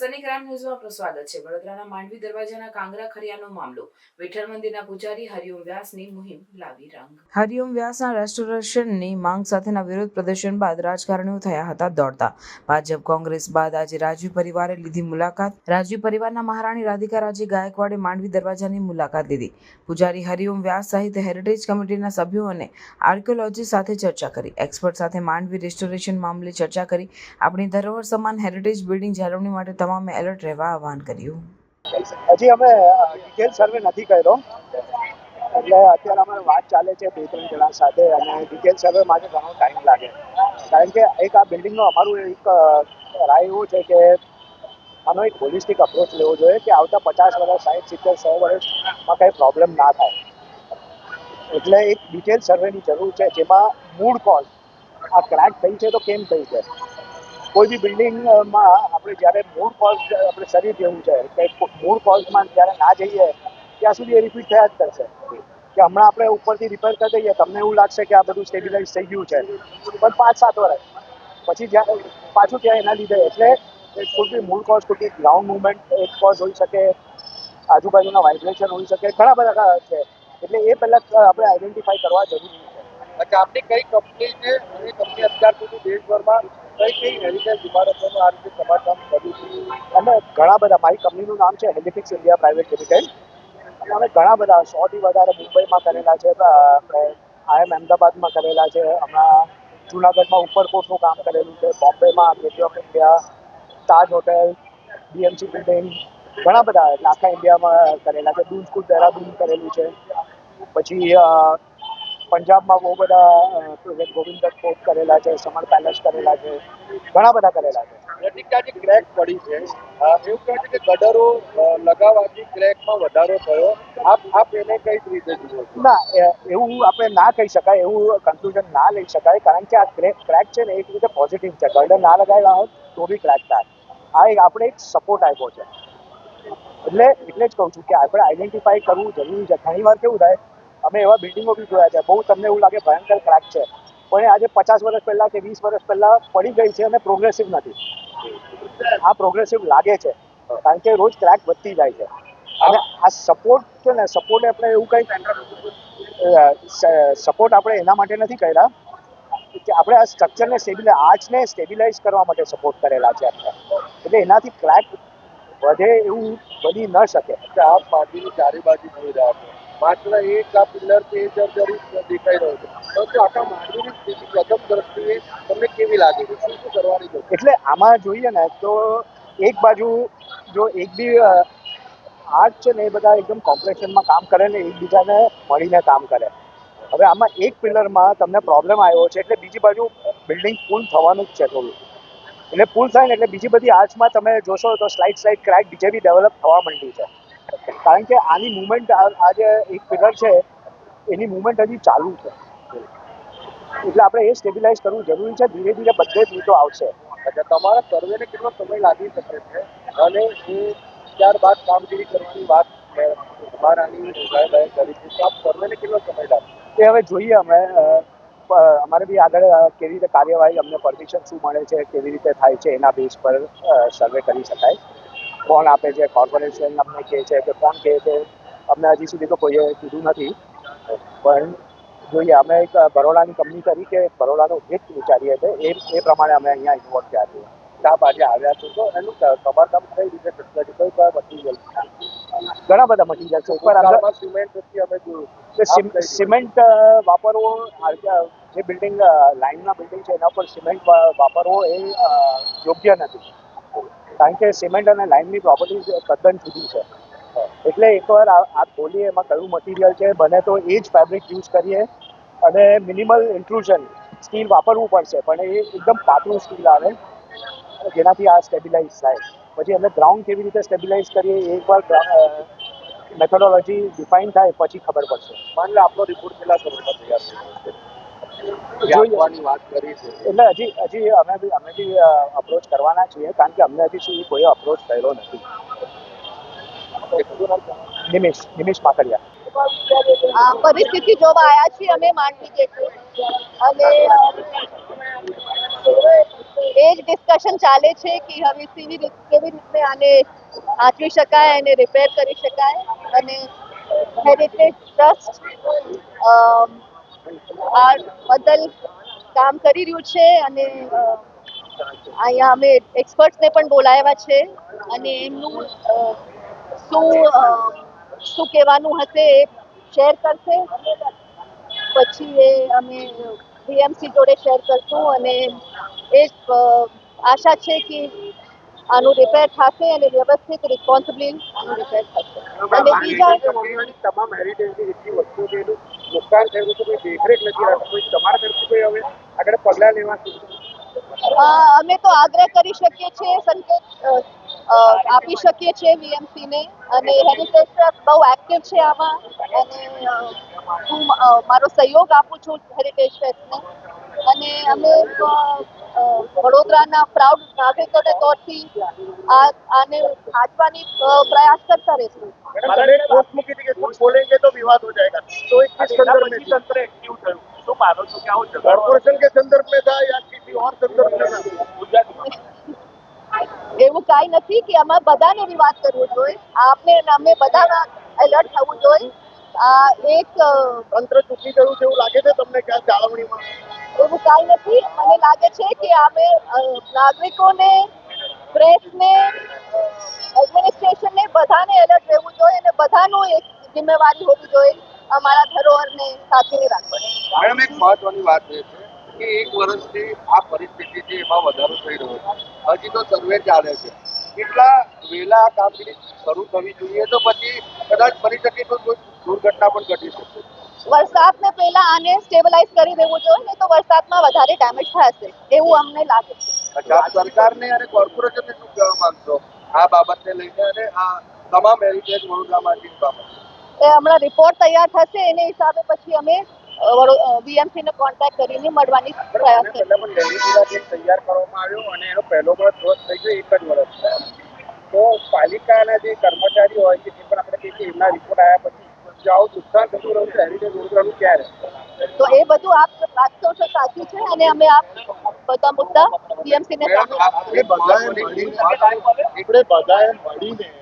સનસની crime ન્યૂઝમાં આપનું સ્વાગત છે. વડોદરાના માંડવી દરવાજાના કાંગરા ખરિયાનો મામલો. વિઠ્ઠલ મંદિરના પૂજારી હરિઓમ વ્યાસની મુહિમ લાવી રંગ. હરિઓમ વ્યાસના રેસ્ટોરેશનની માંગ સાથેના વિરોધ પ્રદર્શન બાદ રાજકારણીઓ થયા હતા દોડતા. ભાજપ, કોંગ્રેસ બાદ આજે રાજવી પરિવારે લીધી મુલાકાત. રાજવી પરિવારના મહારાણી રાધિકા રાજી ગાયકવાડે માંડવી દરવાજાની મુલાકાત લીધી. પૂજારી હરિઓમ વ્યાસ સહિત હેરિટેજ કમિટીના સભ્યો અને આર્કિયોલોજી સાથે ચર્ચા કરી. એક્સપર્ટ સાથે માંડવી રેસ્ટોરેશન મામલે ચર્ચા કરી. આપણી ધરોહર સમાન હેરિટેજ બિલ્ડિંગ જાળવણી માટે તમામે એલર્ટ રહેવા આહવાન કર્યું. હજી અમે ડિટેલ સર્વે નથી કર્યો. એટલે અત્યારે અમારે વાત ચાલે છે બે ત્રણ જણા સાથે અને ડિટેલ સર્વે માટે ઘણો ટાઈમ લાગે. કારણ કે એક આ બિલ્ડિંગનો અમારું એક રાય એવું છે કે આનો એક હોલિસ્ટિક અપ્રોચ લેવો જોઈએ કે આવતા પચાસ વર્ષ સાઠ સિત્તેર, સો વર્ષમાં કંઈ પ્રોબ્લેમ ના થાય. એટલે એક ડિટેલ સર્વેની જરૂર છે જેમાં મૂળ કોઝ આ ક્રેક થઈ છે તો કેમ થઈ છે? કોઈ બી બિલ્ડિંગમાં આપણે જ્યારે મૂળ કોઝ આપણે શરીર જેવું છે, કે મૂળ કોઝમાં જ્યારે ના જઈએ, ત્યાં સુધી એ રિપીટ થયા જ કરશે. કે હમણાં આપણે ઉપરથી રિપેર કરી દઈએ, તમને એવું લાગશે કે આ બધું સ્ટેબિલાઇઝ થઈ ગયું છે. પણ પાંચ સાત વર્ષ પછી જ્યારે પાછું ત્યાં એના લીધે, એટલે એક કોઈ મૂળ કોઝ ખોટી ગ્રાઉન્ડ મુવમેન્ટ એક કોઝ હોઈ શકે, આજુબાજુના વાઇબ્રેશન હોઈ શકે, ઘણા બધા છે. એટલે એ પહેલાં આપણે આઈડેન્ટિફાઈ કરવા જરૂરી છે. અચ્છા આપણી કઈ કંપની છે? અને કંપની અત્યાર સુધી દેશભરમાં કઈ કઈ હેરિટેજ ઇમારતોનું આ રીતે સમારકામ કર્યું છે? અમે ઘણા બધા, મારી કંપનીનું નામ છે હેલિફિક્સ ઇન્ડિયા પ્રાઇવેટ લિમિટેડ અને અમે ઘણા બધા, સોથી વધારે મુંબઈમાં કરેલા છે આપણે આઈએમ અમદાવાદમાં કરેલા છે, હમણાં જુનાગઢમાં ઉપરકોટનું કામ કરેલું છે, બોમ્બેમાં gateway of India Taj hotel BMC building ઘણા બધા આખા ઇન્ડિયામાં કરેલા છે દૂન સ્કૂલ દહેરાદૂન કરેલું છે. પછી પંજાબમાં બહુ બધા ગોવિંદ કોટ કરેલા છે સમર પેલેસ કરેલા છે ઘણા બધા કરેલા છે. પ્રતિકા જે ક્રેક પડી છે. એવું કહે છે કે ગડરો લગાવવાથી ક્રેકમાં વધારો થયો. આપ આપ એને કઈ રીતે જુઓ ના એવું આપણે ના કહી શકાય એવું કન્ક્લુઝન ના લઈ શકાય કારણ કે આ ક્રેક ક્રેક છે ને એક રીતે પોઝિટિવ છે. ગર્ડર ના લગાવેલા હોત તો બી ક્રેક થાય. આ એક આપણે એક સપોર્ટ આપ્યો છે. એટલે એટલે જ કહું છું કે આપણે આઈડેન્ટિફાઈ કરવું જરૂરી છે. ઘણી વાર કેવું થાય અમે એવા બિલ્ડિંગો બી જોયા છે. બહુ તમને એવું લાગે ભયંકર ક્રેક છે. પણ આજે પચાસ વર્ષ પહેલાં કે વીસ વર્ષ પહેલાં પડી ગઈ છે અને પ્રોગ્રેસિવ નથી. આ પ્રોગ્રેસિવ લાગે છે. કારણ કે રોજ ક્રેક વધતી જાય છે. અને આ સપોર્ટ છે ને સપોર્ટ આપણે એવું કંઈ સપોર્ટ આપણે એના માટે નથી કર્યા. કે આપણે આ સ્ટ્રક્ચરને સ્ટેબિલાઇઝ આર્ચને સ્ટેબિલાઇઝ કરવા માટે સપોર્ટ કરેલા છે આપણે એટલે એનાથી ક્રેક વધે એવું બની ન શકે. કે આપ માટીની ચારે બાજુ જોઈ રહ્યા માત્ર એક આ પિલ્લર છે એ જર્જરિત દેખાઈ રહ્યો છે. પરંતુ આખા માંડવીની સ્થિતિ પ્રથમ દ્રષ્ટિએ તમને કેવી લાગે છે? શું શું કરવાની જરૂર? એટલે આમાં જોઈએ ને તો એક બાજુ જો એક બી આર્ટ છે ને એ બધા એકદમ કોમ્પ્રેશનમાં કામ કરે ને એકબીજાને મળીને કામ કરે. હવે આમાં એક પિલરમાં તમને પ્રોબ્લેમ આવ્યો છે એટલે બીજી બાજુ બિલ્ડિંગ પુલ થવાનું જ છે થોડું. એટલે પુલ થાય ને એટલે બીજી બધી આર્ચમાં તમે જોશો તો સ્લાઇડ સ્લાઇડ ક્રેક બીજે બી ડેવલપ થવા માંડી છે. કારણ કે આની મુવમેન્ટ આ જે એક પિલર છે એની મુવમેન્ટ હજી ચાલુ છે. એટલે આપણે એ સ્ટેબિલાઇઝ કરવું જરૂરી છે. ધીરે ધીરે બધે જ રીતો આવશે. એટલે તમારા સર્વેને કેટલો સમય લાગી શકે છે? અને એ ત્યારબાદ કામગીરી કરવાની વાત મહારાણી સાહેબાએ કરી છે તો આપ સર્વેને કેટલો સમય લાગશે એ હવે જોઈએ અમે. અમારે બી આગળ કેવી રીતે કાર્યવાહી અમને પરમિશન શું મળે છે કેવી રીતે થાય છે એના બેઝ પર સર્વે કરી શકાય. કોણ આપે છે કોર્પોરેશન અમને કહે છે કે કોણ કહે છે. અમને હજી સુધી તો કોઈએ કીધું નથી. પણ જોઈએ અમે એક બરોડાની કંપની તરીકે બરોડાનું હિત વિચારીએ છીએ. એ એ પ્રમાણે અમે અહીંયા ઇન્વોલ્વ થયા છીએ. આપ આજે આવ્યા છું તો એનું ક- સમારકામ કઈ રીતે કરતા છે કઈ કયા મટીરિયલ ઘણા બધા મટીરિયલ છે. ઉપર સિમેન્ટ નથી અમે જોયું. કે? સિમેન્ટ વાપરવો જે બિલ્ડિંગ લાઇનના બિલ્ડિંગ છે એના પર સિમેન્ટ વાપરવો એ યોગ્ય નથી. કારણ કે સિમેન્ટ અને લાઇનની પ્રોપર્ટી તદ્દન જુદી છે. એટલે એકવાર આ ખોલીએ એમાં કયું મટીરિયલ છે, બને તો એ જ ફેબ્રિક યુઝ કરીએ અને મિનિમલ ઇન્ક્લુઝન સ્ટીલ વાપરવું પડશે, પણ એ એકદમ પાતળું સ્ટીલ આવે, જેનાથી આ સ્ટેબિલાઇઝ થાય. પછી અમે ગ્રાઉન્ડ કેવી રીતે સ્ટેબિલાઇઝ કરીએ એકવાર મેથોડોલોજી ડિફાઇન થાય, પછી ખબર પડશે. માની લો આપણો રિપોર્ટ કેટલા સમયમાં તૈયાર થઈ એટલે હજી હજી અમે બી અમે બી અપ્રોચ કરવાના છીએ કારણ કે અમને હજી સુધી કોઈ અપ્રોચ થયેલો નથી. નિમિષ નિમિષ પાકડિયા પરિસ્થિતિ જોવા આવ્યા છીએ અમે માંડવી ગેટે અને એ જ ડિસ્કશન ચાલે છે કે હવે કેવી રીતે કેવી રીતે આને આંચવી શકાય અને રિપેર કરી શકાય. અને હેરિટેજ ટ્રસ્ટ આ બદલ કામ કરી રહ્યું છે અને અહીંયા અમે એક્સપર્ટ્સને પણ બોલાવ્યા છે અને એમનું શું શું કહેવાનું હશે એ શેર કરશે. પછી એ અમે વીએમસી જોડે શેર કરશું અને એ આશા છે કે આનું રિપેર થશે અને વ્યવસ્થિત રિસ્પોન્સિબલી આનું રિપેર થશે. અને બીજા તમામ હેરિટેજની જેટલી વસ્તુ છે એનું નુકસાન થયું છે કોઈ દેખરેખ નથી રાખતી. તમારા તરફથી કોઈ હવે આગળ પગલાં લેવા અમે તો આગ્રહ કરી શકીએ છીએ સંકેત આપી શકીએ છીએ વીએમસી ને અને હેરિટેજ ટ્રસ્ટ બહુ એક્ટિવ છે આમાં અને હું મારો સહયોગ આપું છું હેરિટેજ ફેસ્ટને અને અમે વડોદરાના પ્રાઉડ નાગરિકોને તોરથી આ આને ખાટવાની પ્રયાસ કરતા રહેશું. मैंने एक पोस्ट મૂકી હતી કે कुछ बोलेंगे तो विवाद કે આવો ઝઘડો? કોર્પોरेशन के કાંઈ નથી કે અમે બધાને બી વાત કરવું જોઈએ. આપને અમે બધા એલર્ટ થવું જોઈએ. આ એક તંત્ર ચૂકી ગયું છે એવું લાગે છે તમને ક્યાં જાળવણીમાં? એવું કાંઈ નથી. મને લાગે છે કે અમે નાગરિકોને પ્રેસને એડમિનિસ્ટ્રેશનને બધાને એલર્ટ રહેવું જોઈએ અને બધાનું એક જિમ્મેવારી હોવી જોઈએ અમારા ધરોહરને સાચવીને રાખવાની. મેડમ એક મહત્વની વાત એ છે કે એક વર્ષથી આ પરિસ્થિતિ છે એમાં વધારો થઈ રહ્યો છે. હજી તો સર્વે ચાલે છે. કેટલા વહેલા આ કામગીરી શરૂ થવી જોઈએ તો પછી કદાચ ફરી શકે તો કોઈ દુર્ઘટના પણ ઘટી શકે. વરસાદને પહેલા આને સ્ટેબલાઇઝ કરી દેવું જોઈએ નહીં તો વરસાદમાં વધારે ડેમેજ થશે. એવું અમને લાગે છે. અચ્છા ને સરકારને અને કોર્પોરેશનને શું કહેવા માંગશો? આ બાબતને લઈને અને આ તમામ હેરિટેજ વડોદરામાંથી બાબત એ હમણાં રિપોર્ટ તૈયાર થશે એને હિસાબે પછી અમે વીએમસી ને કોન્ટેક્ટ કરીને મળવાની પ્રયાસ તૈયાર કરવામાં આવ્યો અને એનો પહેલો વર્ષ ક્રોસ થઈ ગયો એક જ વર્ષ. તો પાલિકાના જે કર્મચારીઓ હોય છે જે પણ આપણે કહીએ છીએ એમના રિપોર્ટ આવ્યા પછી જો આવું નુકસાન થતું રહ્યું છે હેરિટેજ વડોદરાનું ક્યારે? તો એ બધું આપ છો સાચી છે અને અમે આપ બધા મુદ્દા ને આપણે બધાએ મળીને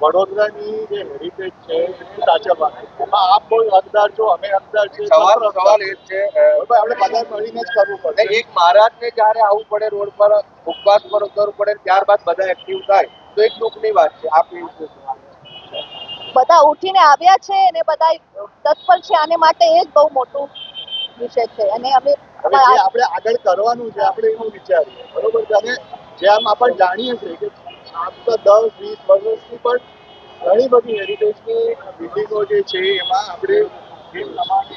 વડોદરાની જે હેરિટેજ છે સાચવવાની એમાં આપ કોઈ હકદાર છો અમે હકદાર છે સવાલ સવાલ એ છે આપણે બધા મળીને જ કરવું પડે એક મહારાજને જ્યારે આવવું પડે રોડ પર ઉપવાસ પર ઉતરવું પડે ત્યારબાદ બધા એક્ટિવ થાય તો એક દુઃખની વાત છે આપ? બધા ઉઠીને આવ્યા છે અને બધા તત્પર છે આને માટે એ જ બહુ મોટું વિષય છે. અને અમે આપણે આગળ કરવાનું છે આપણે એવું વિચારીએ. બરોબર? છે અને જેમ આપણે જાણીએ છીએ કે તો દસ, વીસ વર્ષથી પણ ઘણી બધી હેરિટેજની બિલ્ડિંગો જે છે, એમાં આપણે જે પ્રમાણે